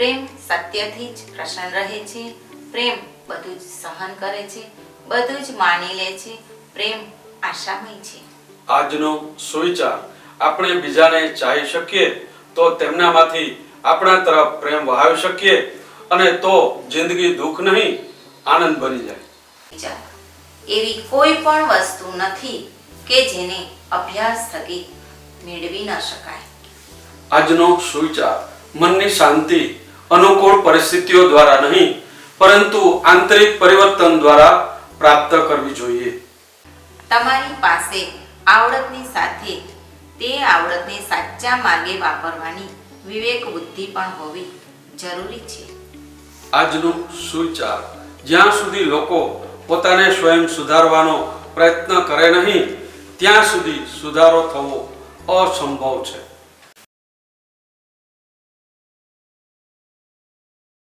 પ્રેમ સત્યથી જ પ્રસન્ન રહે છે પ્રેમ બધું જ સહન કરે છે બધું જ માની લે છે પ્રેમ આશામય છે. આજનો સુવિચાર આપણે બીજાને ચાહી શકીએ તો તેમનામાંથી આપણા તરફ પ્રેમ વહાવી શકીએ અને તો જિંદગી દુઃખ નહીં આનંદ બની જાય. એવી કોઈ પણ વસ્તુ નથી કે જેને અભ્યાસ થકી મેળવી ન શકાય. આજનો સુવિચાર મનની શાંતિ અનુકૂળ પરિસ્થિતિઓ દ્વારા નહીં પરંતુ આંતરિક પરિવર્તન દ્વારા પ્રાપ્ત કરવી જોઈએ. તમારી પાસે આવડતની સાથે તે આવડતને સાચા માર્ગે વાપરવાની વિવેક બુદ્ધિ પણ હોવી જરૂરી છે. આજનો સુવિચાર જ્યાં સુધી લોકો પોતાને સ્વયં સુધારવાનો પ્રયત્ન કરે નહીં ત્યાં સુધી સુધારો થવો અસંભવ છે.